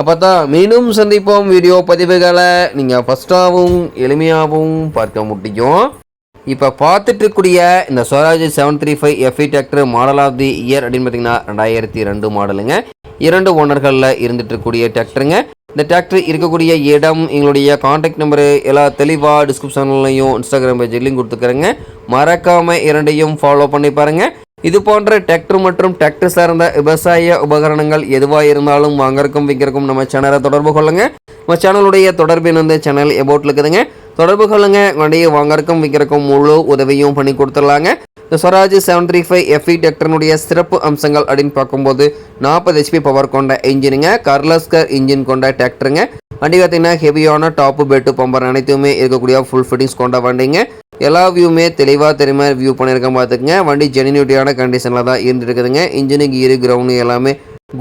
அப்போ தான் மீண்டும் சந்திப்போம் வீடியோ பதிவுகளை. நீங்கள் ஃபஸ்ட்டாகவும் எளிமையாகவும் பார்க்க முடியும். இப்போ பார்த்துட்டு இருக்கக்கூடிய இந்த Swaraj seven three five FE tractor model of the year அப்படின்னு பார்த்தீங்கன்னா ரெண்டாயிரத்தி ரெண்டு மாடலுங்க. இரண்டு ஓனர்களில் இருந்துட்டு இருக்கக்கூடிய டிராக்டருங்க இந்த டிராக்டர் இருக்கக்கூடிய இடம் எங்களுடைய காண்டாக்ட் நம்பரு எல்லா தெளிவாக டிஸ்கிரிப்ஷன்லையும் இன்ஸ்டாகிராம் பேஜ் லிங்க் கொடுத்துக்கிறேங்க. மறக்காமல் இரண்டையும் ஃபாலோ பண்ணி பாருங்கள் இது போன்ற டிராக்டர் மற்றும் டிராக்டர் சார்ந்த விவசாய உபகரணங்கள் எதுவாக இருந்தாலும் வாங்கறக்கும் விற்கிறக்கும் நம்ம சேனலை தொடர்பு கொள்ளுங்க. நம்ம சேனலுடைய தொடர்பின் வந்து சேனல் எபோட்டில் இருக்குதுங்க. தொடர்பு கொள்ளுங்க. வண்டியை வாங்கறக்கும் விற்கிறக்கும் முழு உதவியும் பண்ணி கொடுத்துடலாங்க. இந்த Swaraj seven three five FE டிராக்டர்னுடைய சிறப்பு அம்சங்கள் அப்படின்னு பார்க்கும்போது நாற்பது ஹெச்பி பவர் கொண்ட இன்ஜினுங்க கர்லஸ்கர் இன்ஜின் கொண்ட டிராக்டருங்க வண்டி பார்த்தீங்கன்னா ஹெவியான டாப்பு பெட்டு பம்பர் அனைத்துமே இருக்கக்கூடிய ஃபுல் ஃபிட்டிங்ஸ் கொண்ட வண்டிங்க. எல்லா வியூமே தெளிவாக தெரியுமா? வியூ பண்ணியிருக்கேன் பார்த்துக்குங்க. வண்டி ஜெனினியூட்டியான கண்டிஷனில் தான் இருந்துருக்குதுங்க இன்ஜினு கீரு கிரவுண்டு எல்லாமே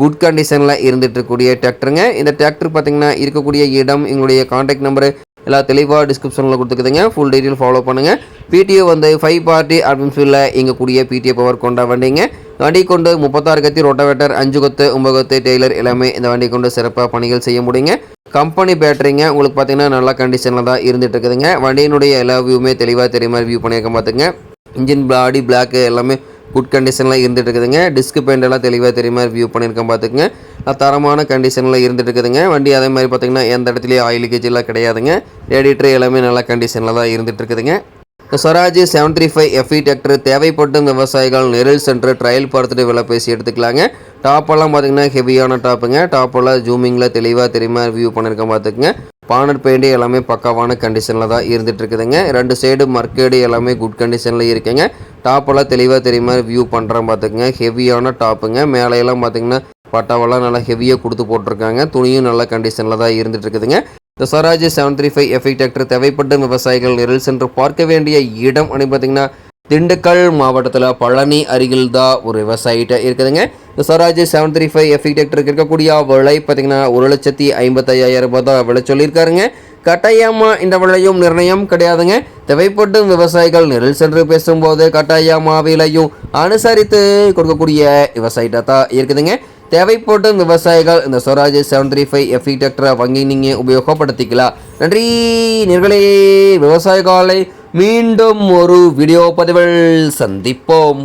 குட் கண்டிஷனில் இருந்துட்டு இருக்கக்கூடிய டிராக்டருங்க இந்த டிராக்டர் பார்த்தீங்கன்னா இருக்கக்கூடிய இடம் எங்களுடைய காண்டாக்ட் நம்பரு எல்லாம் தெளிவாக டிஸ்கிரிப்ஷனில் கொடுத்துக்குதுங்க. ஃபுல் டீட்டெயில் ஃபாலோ பண்ணுங்கள் பிடிஓ வந்து ஃபைவ் பார்ட்டி அட்மின்ஃபீல்டில் கூடிய பிடிஓ பவர் கொண்ட வண்டிங்க. வண்டி கொண்டு முப்பத்தாறு கத்தி ரொட்டவேட்டர் அஞ்சு கொத்து ஒம்பது கொத்து டெய்லர் எல்லாமே இந்த வண்டி கொண்டு சிறப்பாக பணிகள் செய்ய முடியுங்க. கம்பெனி பேட்டரிங்க உங்களுக்கு பார்த்தீங்கன்னா நல்ல கண்டிஷனில் தான் இருந்துட்டு இருக்குதுங்க வண்டியினுடைய எல்லா வியூவுமே தெளிவாக தெரியுமா வியூ பண்ணியிருக்க பார்த்துங்க இன்ஜின் பாடி பிளாக்கு எல்லாமே குட் கண்டிஷனில் இருந்துகிட்டு இருக்குதுங்க டிஸ்க் பெயிண்ட் எல்லாம் தெளிவாக தெரியுமா வியூ பண்ணியிருக்கேன் பார்த்துக்குங்க. தரமான கண்டிஷனில் இருந்துகிட்டு இருக்குதுங்க வண்டி அதே மாதிரி பார்த்தீங்கன்னா எந்த இடத்துலையும் ஆயில் லீக்கேஜ் எல்லாம் கிடையாதுங்க. ரேடியேட்டர் எல்லாமே நல்ல கண்டிஷனில் தான் இருந்துகிட்டு இருக்குதுங்க Swaraj seven three five FE tractor தேவைப்படும் விவசாயிகள் நெரில் சென்று ட்ரையல் பார்த்துட்டு விலை பேசி எடுத்துக்கலாங்க. டாப்பெல்லாம் பார்த்திங்கன்னா ஹெவியான டாப்புங்க டாப்பெல்லாம் ஜூமிங்கில் தெளிவாக தெரியுமா வியூ பண்ணியிருக்கேன் பார்த்துக்குங்க பானர் பெயிண்ட் எல்லாமே பக்காவான கண்டிஷனில் தான் இருந்துட்டு இருக்குதுங்க ரெண்டு சைடு மர்க்கேடு எல்லாமே குட் கண்டிஷனில் இருக்குங்க. டாப்பெல்லாம் தெளிவாக தெரியுமா வியூ பண்ணுறேன் பார்த்துக்குங்க ஹெவியான டாப்புங்க மேலையெல்லாம் பார்த்தீங்கன்னா பட்டாவெல்லாம் நல்லா ஹெவியாக கொடுத்து போட்டிருக்காங்க. துணியும் நல்ல கண்டிஷனில் தான் இருந்துட்டு இருக்குதுங்க இந்த Swaraj seven three five FE tractor தேவைப்படும் விவசாயிகள் நிரல் சென்று பார்க்க வேண்டிய இடம் அப்படின்னு பார்த்தீங்கன்னா திண்டுக்கல் மாவட்டத்தில் பழனி அருகில் தான் ஒரு விவசாயிட்ட இருக்குதுங்க. இந்த Swaraj seven three five FE டிராக்டருக்கு இருக்கக்கூடிய விலை பார்த்தீங்கன்னா ஒரு லட்சத்தி ஐம்பத்தையாயிரம் ரூபாய் தான் விலை சொல்லியிருக்காருங்க. கட்டாயமாக இந்த விலையும் நிர்ணயம் கிடையாதுங்க. தேவைப்படும் விவசாயிகள் நிரல் சென்று பேசும்போது கட்டாயமாக விலையும் அனுசரித்து கொடுக்கக்கூடிய விவசாயிட்ட தான் இருக்குதுங்க. தேவைப்படும் விவசாயிகள் இந்த Swaraj seven three five FE வங்கி வாங்கி நீங்கள் உபயோகப்படுத்திக்கலாம் நன்றி. நிர்களே விவசாயிகளை மீண்டும் ஒரு வீடியோ பதிவில் சந்திப்போம்.